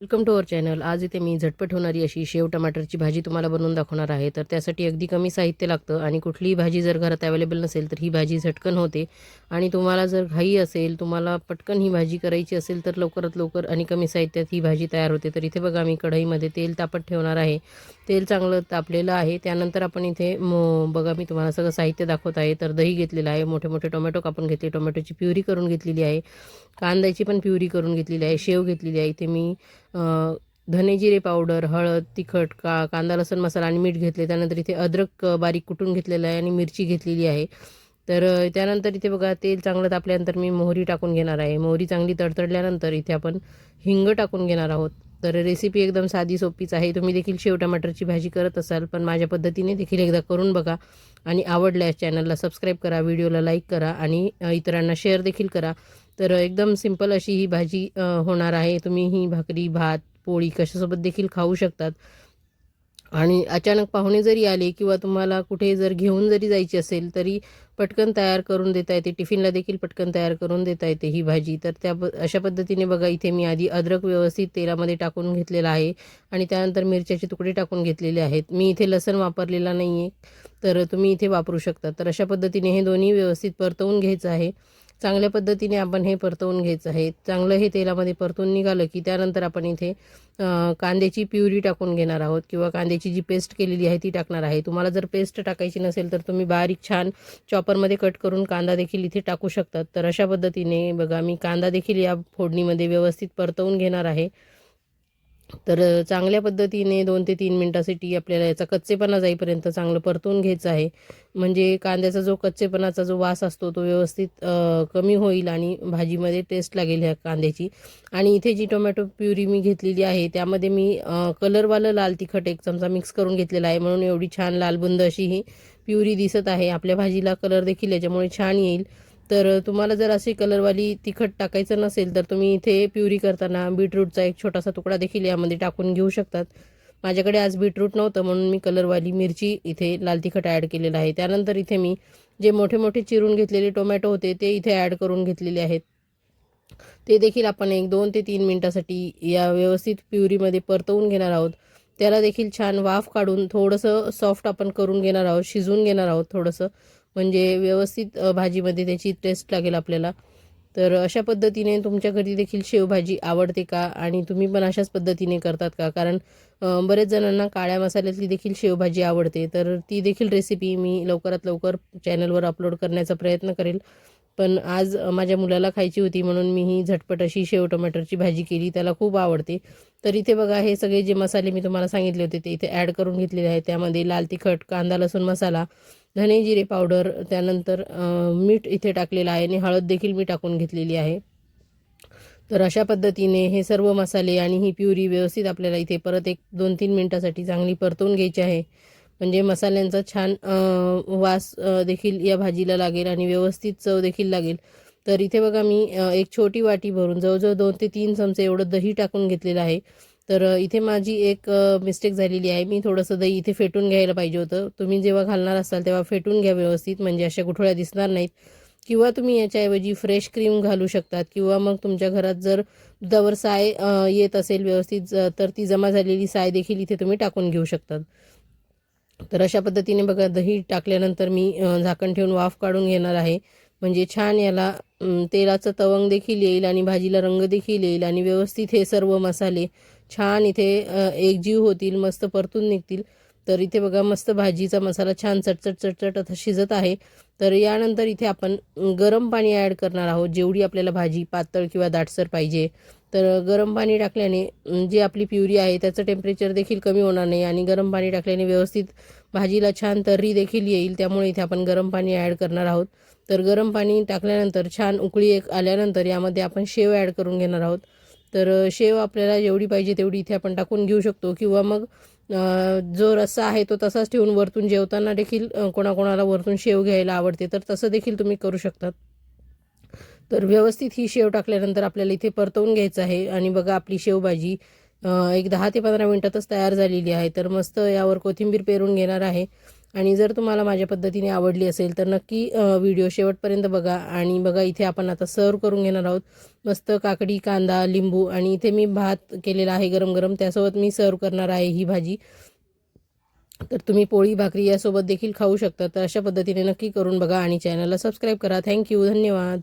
Welcome to our channel. आज इथे मी झटपट होणारी अशी शेव टमाटरची भाजी तुम्हाला बनवून दाखवणार आहे. तर त्यासाठी अगदी कमी साहित्य लागतं आणि कुठलीही भाजी जर घरात अवेलेबल नसेल तर ही भाजी झटकन होते. आणि तुम्हाला जर घाई असेल तुम्हाला पटकन ही भाजी करायची असेल तर लवकरात लवकर आणि कमी साहित्यात ही भाजी तयार होते. तर इथे बघा मी कढईमध्ये तेल तापत ठेवणार आहे. तेल चांगलं तापलेलं आहे. त्यानंतर आपण इथे बघा मी तुम्हाला सगळं साहित्य दाखवत आहे. तर दही घेतलेलं आहे. मोठे मोठे टोमॅटो कापून घेतले. टोमॅटोची प्युरी करून घेतलेली आहे. कांद्याची पण प्युरी करून घेतलेली आहे शेव घेतलेली आहे. इथे मी धने जिरे पावडर हळद तिखट का कांदा लसण मसाला आणि मीठ घेतले. त्यानंतर इथे अद्रक बारीक कुटून घेतलेलं आहे आणि मिरची घेतलेली आहे. तर त्यानंतर इथे बघा तेल चांगलं तापल्यानंतर मी मोहरी टाकून घेणार आहे. मोहरी चांगली तडतडल्यानंतर इथे आपण हिंग टाकून घेणार आहोत. तर रेसिपी एकदम साधी सोपीच आहे. तुम्ही देखील शेव टमाटरची भाजी करत असाल पण माझ्या पद्धतीने देखील एकदा करून बघा. आणि आवडल्यास चॅनलला सबस्क्राईब करा व्हिडिओला लाईक करा आणि इतरांना शेअर देखील करा. तर एकदम सिंपल अशी ही भाजी होणार आहे. तुम्ही ही भाकरी भात पोळी कशासोबत देखील खाऊ शकतात. आणि अचानक पाहुणे जरी आले किंवा तुम्हाला कुठे जर घेऊन जरी जायची असेल तरी पटकन तयार करून देता येते. टिफिनला देखील पटकन तयार करून देता येते ही भाजी. तर त्या प- अशा पद्धतीने बघा इथे मी आधी अद्रक व्यवस्थित तेलामध्ये टाकून घेतलेला आहे आणि त्यानंतर मिरच्याचे तुकडे टाकून घेतलेले आहेत. मी इथे लसण वापरलेला नाही आहे तर तुम्ही इथे वापरू शकता. तर अशा पद्धतीने हे दोन्ही व्यवस्थित परतवून घ्यायचं आहे. चांगल्या पद्धतीने आपण हे परतवून घ्यायचं आहे. चांगलं हे तेलामध्ये परतून निघालं की त्यानंतर आपण इथे कांद्याची प्युरी टाकून घेणार आहोत किंवा कांद्याची जी पेस्ट केलेली आहे ती टाकणार आहे. तुम्हाला जर पेस्ट टाकायची नसेल तर तुम्ही बारीक छान चॉपरमध्ये कट करून कांदा देखील इथे टाकू शकतात. तर अशा पद्धतीने बघा मी कांदा देखील या फोडणीमध्ये व्यवस्थित परतवून घेणार आहे. तर चांगल्या पद्धतीने दोन ते तीन मिनटासाठी आपल्याला याचा कच्चेपणा जाईपर्यंत चांगलं परतून घ्यायचं आहे. म्हणजे कांद्याचा जो कच्चेपणाचा जो वास असतो तो व्यवस्थित कमी होईल आणि भाजीमध्ये टेस्ट लागेल ह्या कांद्याची. आणि इथे जी टोमॅटो प्युरी मी घेतलेली आहे त्यामध्ये मी कलरवालं लाल तिखट एक चमचा मिक्स करून घेतलेला आहे. म्हणून एवढी छान लालबुंद अशी ही प्युरी दिसत आहे. आपल्या भाजीला कलर देखील याच्यामुळे छान येईल. तर तुम्हाला जर अशी कलरवाली तिखट टाकायचं नसेल तर तुम्ही इथे प्युरी करताना बीटरूटचा एक छोटासा तुकडा देखील यामध्ये टाकून घेऊ शकतात. माझ्याकडे आज बीटरूट नव्हतं म्हणून मी कलरवाली मिरची इथे लाल तिखट ॲड केलेलं आहे. त्यानंतर इथे मी जे मोठे मोठे चिरून घेतलेले टोमॅटो होते ते इथे ॲड करून घेतलेले आहेत. ते देखील आपण एक दोन ते तीन मिनटासाठी या व्यवस्थित प्युरीमध्ये परतवून घेणार आहोत. त्याला देखील छान वाफ काढून थोडंसं सॉफ्ट आपण करून घेणार आहोत शिजवून घेणार आहोत थोडंसं. म्हणजे व्यवस्थित भाजीमध्ये त्याची टेस्ट लागेल आपल्याला. तर अशा पद्धतीने तुमच्या घरी देखील शेवभाजी आवडते का? आणि तुम्ही पण अशाच पद्धतीने करतात का? कारण बरेच जणांना काळ्या मसाल्यातली देखील शेवभाजी आवडते. तर ती देखील रेसिपी मी लवकरात लवकर चॅनलवर अपलोड करण्याचा प्रयत्न करेल. पण आज माझ्या मुलाला खायची होती म्हणून मी ही झटपट अशी शेव टमाटरची भाजी केली. त्याला खूप आवडते. तर इथे बघा हे सगळे जे मसाले मी तुम्हाला सांगितले होते ते इथे ॲड करून घेतलेले आहेत. त्यामध्ये लाल तिखट कांदा लसूण मसाला धने जिरे पावडर त्यानंतर मीठ इथे टाकलेलं आहे आणि हळद देखील मी टाकून घेतलेली आहे. तर अशा पद्धतीने हे सर्व मसाले आणि ही प्युरी व्यवस्थित आपल्याला इथे परत एक दोन तीन मिनटासाठी चांगली परतवून घ्यायची आहे. म्हणजे मसाल्यांचा छान वास देखील या भाजीला लागेल आणि व्यवस्थित चव देखील लागेल. तर इथे बघा मी एक छोटी वाटी भरून जवळजवळ दोन ते तीन चमचे एवढं दही टाकून घेतलेलं आहे. तर इथे माझी एक मिस्टेक झालेली आहे. मी थोडंसं दही इथे फेटून घ्यायला पाहिजे होतं. तुम्ही जेव्हा घालणार असाल तेव्हा फेटून घ्या व्यवस्थित. म्हणजे अशा गुठळ्या दिसणार नाहीत. किंवा तुम्ही याच्याऐवजी फ्रेश क्रीम घालू शकतात. किंवा मग तुमच्या घरात जर दुधावर साय येत असेल व्यवस्थित तर ती जमा झालेली साय देखील इथे तुम्ही टाकून घेऊ शकतात. तर अशा पद्धतीने बघा दही टाकल्यानंतर मी झाकण ठेवून वाफ काढून घेणार आहे. म्हणजे छान याला तेलाचं तवंग देखील येईल आणि भाजीला रंग देखील येईल आणि व्यवस्थित हे सर्व मसाले छान इथे एकजीव होतील मस्त परतून निघतील. तर इथे बघा मस्त भाजीचा मसाला छान चटचट चटचट आता शिजत आहे. तर यानंतर इथे आपण गरम पाणी ॲड करणार आहोत जेवढी आपल्याला भाजी पातळ किंवा दाटसर पाहिजे. तर गरम पाणी टाकल्याने जी आपली प्युरी आहे त्याचं टेम्परेचर देखील कमी होणार नाही आणि गरम पाणी टाकल्याने व्यवस्थित भाजीला छान तर्री देखील येईल. त्यामुळे इथे आपण गरम पाणी ॲड करणार आहोत. तर गरम पाणी टाकल्यानंतर छान उकळी एक आल्यानंतर यामध्ये आपण शेव ॲड करून घेणार आहोत. तर शेव आपल्याला जेवढी पाहिजे तेवढी इथे आपण टाकून घेऊ शकतो. किंवा मग जो रस्सा आहे तो तसाच ठेवून वरतून जेवताना देखील कोणाकोणाला वरतून शेव घ्यायला आवडते तर तसं देखील तुम्ही करू शकतात. तर व्यवस्थित ही शेव टाकल्यानंतर आपल्याला इथे परतवून घ्यायचं आहे. आणि बघा आपली शेवभाजी एक दहा ते पंधरा मिनटातच तयार झालेली आहे. तर मस्त यावर कोथिंबीर पेरून घेणार आहे. आणि जर तुम्हाला माझ्या पद्धतीने आवडली असेल तर नक्की व्हिडिओ शेवटपर्यंत बघा. आणि बघा इथे आपण आता सर्व करून घेणार आहोत. मस्त काकडी कांदा लिंबू आणि इथे मी भात केलेला आहे गरम गरम त्यासोबत मी सर्व करणार आहे ही भाजी. तर तुम्ही पोळी भाकरी यासोबत देखील खाऊ शकता. तर अशा पद्धतीने नक्की करून बघा आणि चॅनलला सबस्क्राईब करा. थँक्यू. धन्यवाद.